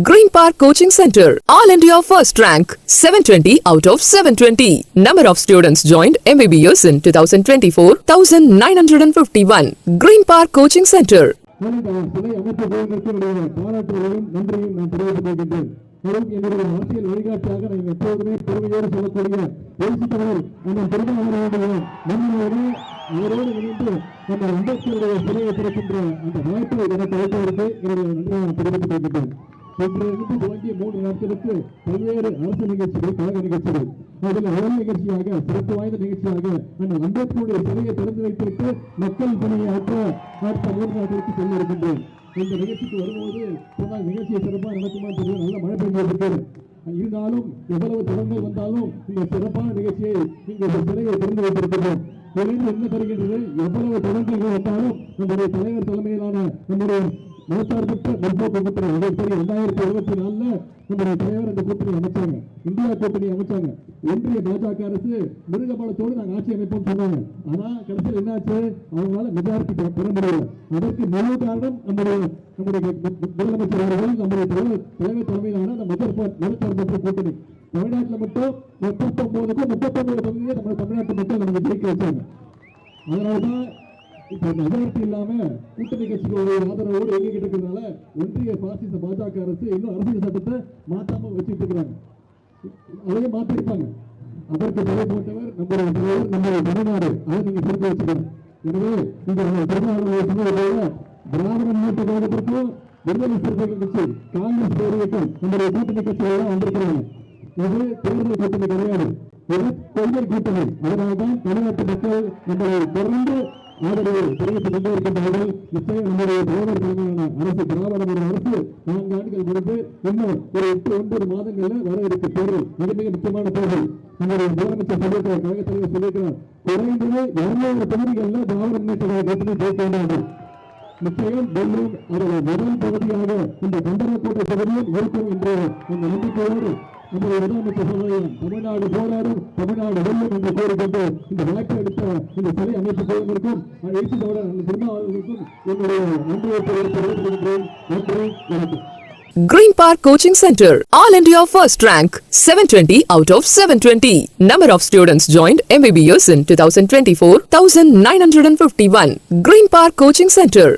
Green park Coaching centre All India First Rank, 720 out of 720. Number of students joined MBBS in 2024, 1951. Green Park Coaching Center. இந்த சிலை அமைத்த போவதற்கு என்னுடைய பாராட்டுகளையும் நன்றியும் நான் தெரிவித்துக் கொள்கின்றேன் மேலும் அரசியல் வழிகாட்டியாக எப்போதுமே பெருமையோடு சொல்லக்கூடிய அவரோடு இணைந்து நம்ம அம்பேத்கருடைய சிலையை திறக்கின்ற அந்த வாய்ப்பை எனக்கு என்னுடைய நன்றியை தெரிவித்துக் கொள்கின்றேன் இன்றிலிருந்து துவங்கிய மூன்று நாட்களுக்கு பல்வேறு அரசு நிகழ்ச்சிகள் கழக நிகழ்ச்சிகள். அதில் முதல் நிகழ்ச்சியாக சிறப்பு வாய்ந்த நிகழ்ச்சியாக அந்த அம்பேத்கருடைய சிலையை திறந்து வைத்திருக்கு மக்கள் பணியை ஆற்ற அடுத்த மூன்று நாட்களுக்கு செல்ல இருக்கின்றேன். இந்த நிகழ்ச்சிக்கு வரும்போது சொன்னால் நிகழ்ச்சியை சிறப்பாக நடக்குமா தெரியும். நல்ல மழை பெய்திருக்கிறது இருந்தாலும் எவ்வளவு தொடர்ந்து வந்தாலும் இந்த சிறப்பான நிகழ்ச்சியை நீங்கள் சிலையை திறந்து வைத்திருக்கிறோம் என்ன தருகின்றது எவ்வளவு தொடர்ந்து வந்தாலும் நம்முடைய தலைவர் தலைமையிலான நம்முடைய மதசார்பற்ற முற்போக்கு கூட்டணி உங்களுக்கு தெரியும் ரெண்டாயிரத்தி இருபத்தி நாலுல நம்முடைய தலைவர் அந்த கூட்டணி அமைச்சாங்க. இந்தியா கூட்டணி அமைச்சாங்க. ஒன்றிய பாஜக அரசு மிருகபலத்தோடு நாங்கள் ஆட்சி அமைப்போம் சொன்னாங்க. ஆனா கடைசியில் என்னாச்சு? அவங்களால மெஜாரிட்டி பெற முடியல. அதற்கு முழு காரணம் நம்முடைய நம்முடைய முதலமைச்சர் அவர்கள் நம்முடைய தலைவர் தலைவர் தலைமையிலான அந்த மதர் மதசார்பற்ற கூட்டணி. தமிழ்நாட்டில் மட்டும் முப்பத்தொன்பதுக்கும் முப்பத்தொன்பது தொகுதியை நம்ம தமிழ்நாட்டு மக்கள் நமக்கு ஜெயிக்க வச்சாங்க. அதனாலதான் இப்ப மெஜாரிட்டி இல்லாம கூட்டணி கட்சிகளுடைய ஆதரவோடு இயங்கிட்டு இருக்கிறதுனால ஒன்றிய பாசிச பாஜக அரசு இன்னும் அரசியல் சட்டத்தை மாத்தாம வச்சுட்டு இருக்கிறாங்க. அதையும் மாத்திருப்பாங்க. அதற்கு தடை போட்டவர் நம்முடைய தலைவர் நம்முடைய தமிழ்நாடு அதை நீங்க புரிந்து வச்சுக்கணும். எனவே இந்த தமிழ்நாடு சொன்னது திராவிட முன்னேற்ற கழகத்திற்கும் விடுதலை சிறுத்தைகள் கட்சி காங்கிரஸ் பேரியக்கம் நம்முடைய கூட்டணி கட்சிகள் வந்திருக்கிறாங்க. இது தேர்தல் கூட்டணி கிடையாது. ஒரு கொள்கை கூட்டணி. அதனால்தான் தமிழ்நாட்டு மக்கள் நம்மளை தொடர்ந்து ஆதரவு தெரிவித்துக் கொண்டே இருக்கின்றார்கள் நம்முடைய தலைமையிலான அரசு திராவிட அரசு நான்கு ஆண்டுகள் முடிந்து இன்னும் ஒரு எட்டு ஒன்பது மாதங்கள்ல வர இருக்க தேர்தல் மிக மிக முக்கியமான தேர்தல். நம்முடைய முதலமைச்சர் சொல்லியிருக்கிறார் கழக தலைவர் சொல்லியிருக்கிறார் குறைந்தது இருநூறு தொகுதிகளில் திராவிட முன்னேற்ற கழகத்தினை ஜெயிக்க வேண்டும். நிச்சயம் அவருடைய முதல் பகுதியாக இந்த கண்டனக்கோட்டை பகுதியில் இருக்கும் என்ற அந்த நம்பிக்கையோடு நம்முடைய முதலமைச்சர் சொல்லுங்கள் தமிழ்நாடு போராடும் தமிழ்நாடு வெல்லும் என்று கூறிக்கொண்டு இந்த வாய்ப்பை எடுத்த இந்த சிலை அமைப்பு குழுவிற்கும் எழுச்சியோட அந்த திருமாவளவர்களுக்கும் என்னுடைய நன்றியை தெரிவித்துக் கொள்கின்றேன் நன்றி வணக்கம் Green Park Coaching Center, All India First Rank, 720 out of 720. Number of students joined MBBS in 2024, 1951. Green Park Coaching Center.